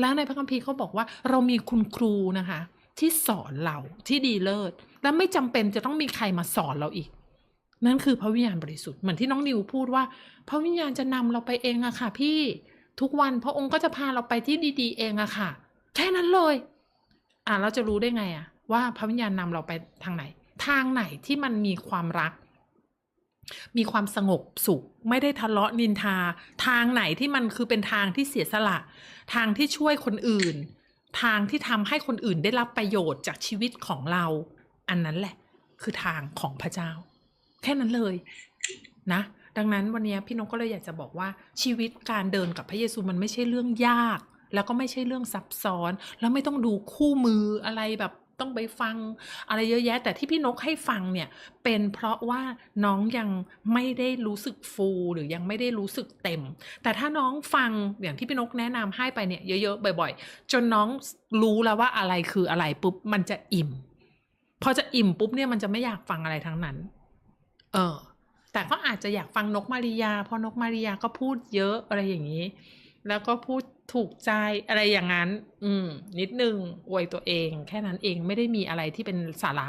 แล้วในพระคัมภีร์เขาบอกว่าเรามีคุณครูนะคะ ที่สอนเราที่ดีเลิศและไม่จำเป็นจะต้องมีใครมาสอนเราอีก นั่นคือพระวิญญาณบริสุทธิ์เหมือนที่น้องนิวพูดว่า พระวิญญาณจะนำเราไปเองอะค่ะ พี่ทุกวันพระองค์ก็จะพาเราไปที่ดีๆ เองอะค่ะ แค่นั้นเลย อะเราจะรู้ได้ไงอะว่าพระวิญญาณนำเราไปทางไหน ทางไหนที่มันมีความรัก มีความสงบสุข ไม่ได้ทะเลาะนินทา ทางไหนที่มันคือเป็นทางที่เสียสละ ทางที่ช่วยคนอื่น ทางที่ทำให้คนอื่นได้รับประโยชน์จากชีวิตของเรา อันนั้นแหละ คือทางของพระเจ้า แค่นั้นเลยนะดังนั้นวันนี้พี่นกก็เลยอยากจะบอกว่าชีวิตการเดินกับพระเยซูมันไม่ใช่เรื่องยาก แล้วก็ไม่ใช่เรื่องซับซ้อน แล้วไม่ต้องดูคู่มืออะไรแบบ ต้องไปฟังอะไรเยอะแยะ แต่ที่พี่นกให้ฟังเนี่ยเป็นเพราะว่าน้องยังไม่ได้รู้สึกฟูหรือยังไม่ได้รู้สึกเต็ม แต่ถ้าน้องฟังอย่างที่พี่นกแนะนำให้ไปเนี่ยเยอะๆบ่อย ๆ จนน้องรู้แล้วว่าอะไรคืออะไรปุ๊บมันจะอิ่มพอจะอิ่มปุ๊บเนี่ยมันจะไม่อยากฟังอะไรทั้งนั้น เออ แต่ก็อาจจะอยากฟังนกมาริยา เพราะนกมาริยาก็พูดเยอะอะไรอย่างนี้ แล้วก็พูด ถูกใจอะไรอย่างนั้น อืม นิดนึงอวยตัวเอง แค่นั้นเองไม่ได้มีอะไรที่เป็นสาระ